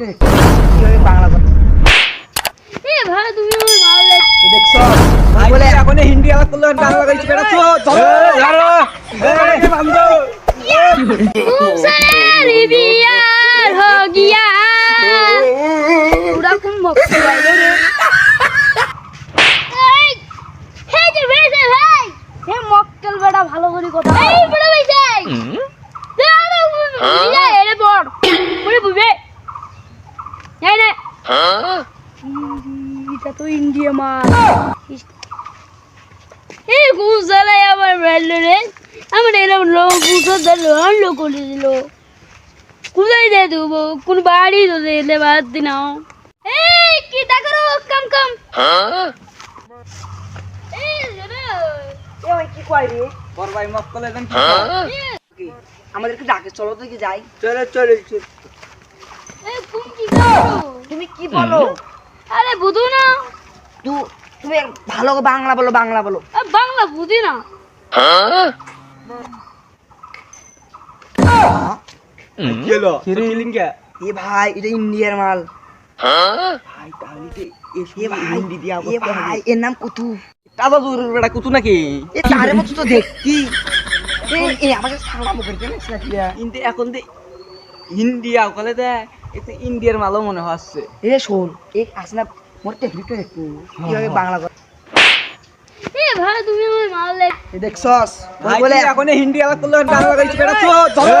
কীভাবে ভালো মক্কেল বেটা ভালো করে কথা এটা তো ইন্ডিয়া এই আমার রে। আমার এরকম লোক গুছো দিল লোক করে দিল। কোথায় দিয়ে দেবো? কোন বাড়ি তো দিলে বাদ দিন এই কি তা করো কাম কাম। কি কয় রে? ভাই কি? আমাদেরকে ডাকে চলো তো কি যাই। চলে চলে এই কোন কি বলো? আরে বুঝো না। তু তুমি ভালো বাংলা বলো বাংলা বলো। বাংলা বুঝি না। এ ভাই এটা ইন্ডিয়ার মাল। ভাই এর নাম কুতু। বেটা কুতু নাকি? তারে মতো তো দেখতি। আমাকে কিন্তু এখন তো হিন্দি আউকালে দে। এতে ইন্ডিয়ার মালও মনে হচ্ছে এ শোন এ আসনা মোর টেকনিকটা একটু কীভাবে বাংলা কথা এ ভাই তুমি আমার মাল এ দেখছস বলে এখন হিন্দি আলাপ করলে চলো